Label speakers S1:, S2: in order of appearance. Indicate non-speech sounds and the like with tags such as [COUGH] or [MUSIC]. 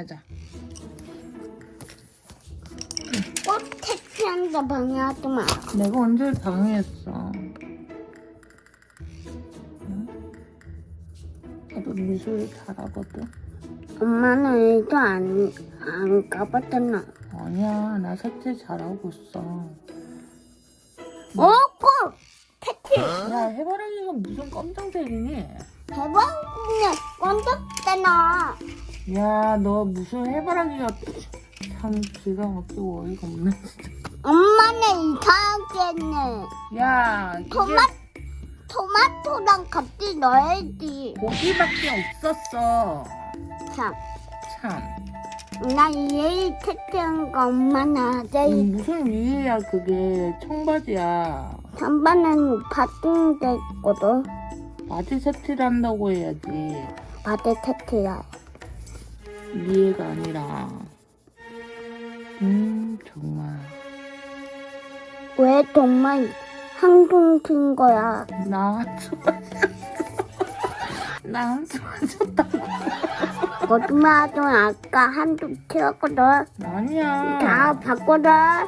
S1: 하자. 꽃 택시한다 방해하지 마.
S2: 내가 언제 방해했어? 나도 미술 잘하거든.
S1: 엄마는 일도 안, 안 까봤잖아.
S2: 아니야, 나 색채 잘하고 있어.
S1: 어, 꽃! 택시!
S2: 야, 해바라기가 무슨 검정색이니?
S1: 대박! 그냥 깜짝잖아.
S2: 야, 너 무슨 해바라기가 참 기가 막히고 어이가 없네.
S1: 엄마는 이상하게 했네.
S2: 야, 이게
S1: 토마, 토마토랑 같이 넣어야지.
S2: 고기밖에 없었어.
S1: 참.
S2: 참.
S1: 나 이해이 택시한 거 엄마는 하자이.
S2: 음, 무슨 위에야 그게 청바지야.
S1: 잠바는 바뀐 데 있거든.
S2: 바지 색칠한다고 해야지.
S1: 바지 택시야.
S2: 위에가 아니라. 음, 정말.
S1: 왜 정말 항동 킨 거야?
S2: 좋아졌어. [LAUGHS] 나안 좋아졌다고.
S1: 거짓말하지 마. 아까 한두 튀었거든.
S2: 아니야.
S1: 다 바꿔라.